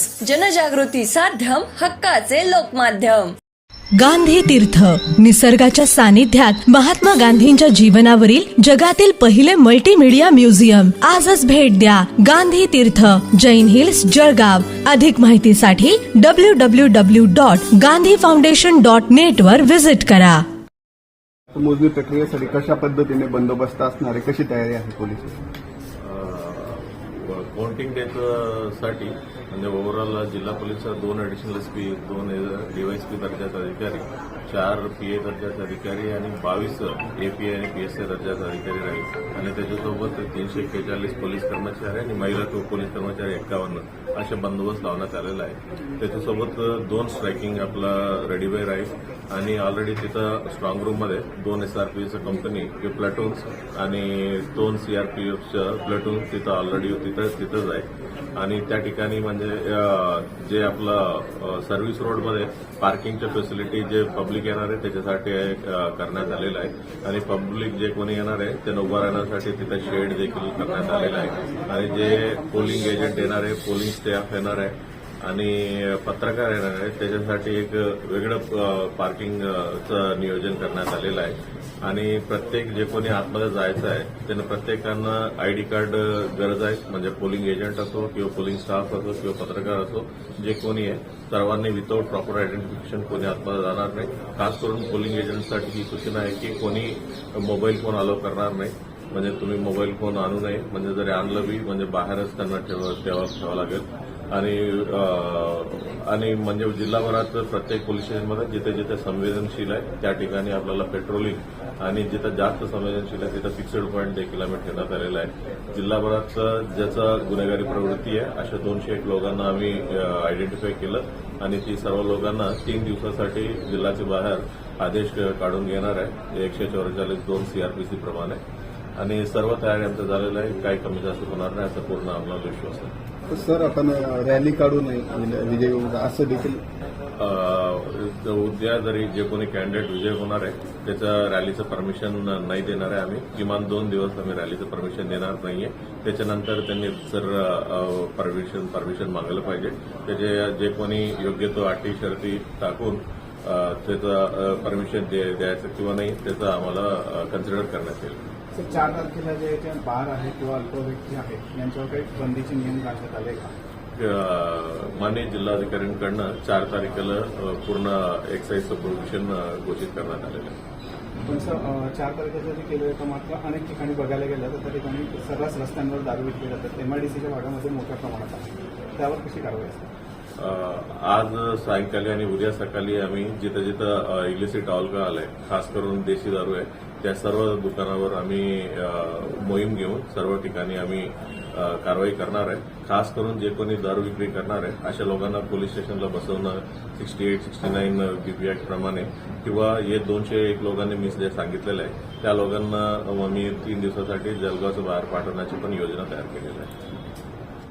News. जनजागृती साध्यम हक्काचे लोकमाध्यम. गांधी तीर्थ. निसर्गाच्या सानिध्यात महात्मा गांधींच्या जीवनावरील जगातील पहिले मल्टीमीडिया म्युझियम आजच भेट द्या गांधी तीर्थ. जैन हिल्स जळगाव. अधिक माहितीसाठी W W W dot Gandhi foundation dot net वर विजिट करा. मोजणी प्रक्रियेसाठी कशा पद्धतीने बंदोबस्त असणार आहे? कशी तयारी आहे पोलीस काउंटिंगसाठी म्हणजे ओव्हरऑल जिल्हा पोलीसचा दोन ॲडिशनल एस पी दोन डीवायसपी दर्जाचा अधिकारी चार पी ए दर्जाचे अधिकारी आणि बावीस ए एपीए आणि ए दर्जाचा अधिकारी राहील. आणि त्याच्यासोबत तीनशे एक्केचाळीस पोलीस कर्मचारी आणि महिला तो पोलीस कर्मचारी एक्कावन्न असे बंदोबस्त लावण्यात आलेला आहे. त्याच्यासोबत दोन स्ट्रायकिंग आपला रेडीवे राहील आणि ऑलरेडी तिथं स्ट्रॉंग रूममध्ये दोन एस आर पी एसआरपीचं कंपनी प्लॅटून्स आणि दोन सी आर पी एफच्या प्लॅटून तिथं ऑलरेडी तिथं तिथंच आहे. आणि त्या ठिकाणी म्हणजे जे आपलं सर्व्हिस रोडमध्ये पार्किंगच्या फॅसिलिटी जे पब्लिक येणार आहे त्याच्यासाठी करण्यात आलेलं आहे. आणि पब्लिक जे कोणी येणार आहे त्यांना उभं राहण्यासाठी तिथं शेड देखील करण्यात आलेला आहे. आणि जे पोलिंग एजंट येणार आहे पोलिंग स्टाफ येणार आहे आणि पत्रकार येणार आहेत. त्याच्यासाठी एक वेगळं पार्किंगचं नियोजन करण्यात आलेलं आहे. आणि प्रत्येक जे कोणी आतमध्ये जायचं आहे त्यांना आय आयडी कार्ड गरज आहे. म्हणजे पोलिंग एजंट असो किंवा पोलिंग स्टाफ असो किंवा पत्रकार असो जे कोणी आहे सर्वांनी विदाऊट प्रॉपर आयडेंटिफिकेशन कोणी आतमध्ये जाणार नाही. खास करून पोलिंग एजंटसाठी ही सूचना आहे की कोणी मोबाईल फोन अलाव करणार नाही. म्हणजे तुम्ही मोबाईल फोन आणू नये. म्हणजे जरी आणलं बी म्हणजे बाहेरच त्यांना ठेवा ठेवा ठेवावं लागेल. आणि आणि म्हणजे जिल्हाभरात प्रत्येक पोलीस स्टेशनमध्ये जिथे जिथे संवेदनशील आहे त्या ठिकाणी आपल्याला पेट्रोलिंग आणि जिथं जास्त संवेदनशील आहे तिथं फिक्स्ड पॉईंट देखील आम्ही ठेवण्यात आलेला आहे. जिल्हाभरात ज्याचा गुन्हेगारी प्रवृत्ती आहे अशा दोनशे एक लोकांना आम्ही आयडेंटिफाय केलं आणि ती सर्व लोकांना तीन दिवसासाठी जिल्ह्याच्या बाहेर आदेश काढून घेणार आहे. एकशे चौवेचाळीस दोन सीआरपीसी प्रमाणे. आणि सर्व तयारी आमचं झालेलं आहे. काही कमी जास्त होणार नाही असा पूर्ण आम्हाला विश्वास आहे. तर सर आपण रॅली काढू नये म्हणजे विजय असं देखील. उद्या जरी जे कोणी कॅन्डिडेट विजय होणार आहे त्याचं रॅलीचं परमिशन नाही देणार आहे आम्ही. किमान दोन दिवस आम्ही रॅलीचं परमिशन देणार नाहीये. त्याच्यानंतर त्यांनी सर परमिशन परमिशन मागायला पाहिजे. त्याचे जे कोणी योग्य तो अटी शर्ती टाकून त्याचं परमिशन द्यायचं किंवा नाही त्याचं आम्हाला कन्सिडर करण्यात येईल. चार तारखेला जे जे बार आहे किंवा अल्प व्यक्ती आहेत यांच्यावर काही बंदीचे नियम घालण्यात आले का? अ, माननीय जिल्हाधिकाऱ्यांकडनं चार तारखेला पूर्ण एक्साईजचं प्रोविजन घोषित करण्यात आलेलं आहे. पण सर चार तारखेचं जरी केलं तर मात्र अनेक ठिकाणी बघायला गेलं तर त्या ठिकाणी सर्रास रस्त्यांवर दारू विकले जातात एमआयडीसीच्या भागामध्ये मोठ्या प्रमाणात आहे. त्यावर कशी कारवाई असते? आज सायंकाळी आणि उद्या सकाळी आम्ही जिथं जिथं इलिसिट अल्कोहोल आहे खास करून देशी दारू आहे त्या सर्व दुकानावर आम्ही मोहीम घेऊन सर्व ठिकाणी आम्ही कारवाई करणार आहे. खास करून जे कोणी दारू विक्री करणार आहे अशा लोकांना पोलीस स्टेशनला बसवणं sixty eight sixty nine BP act प्रमाणे किंवा हे दोनशे एक लोकांनी मिस जे सांगितलेलं आहे त्या लोकांना अ, मी तीन दिवसासाठी जलगावचं बाहेर पाठवण्याची पण योजना तयार केलेली आहे.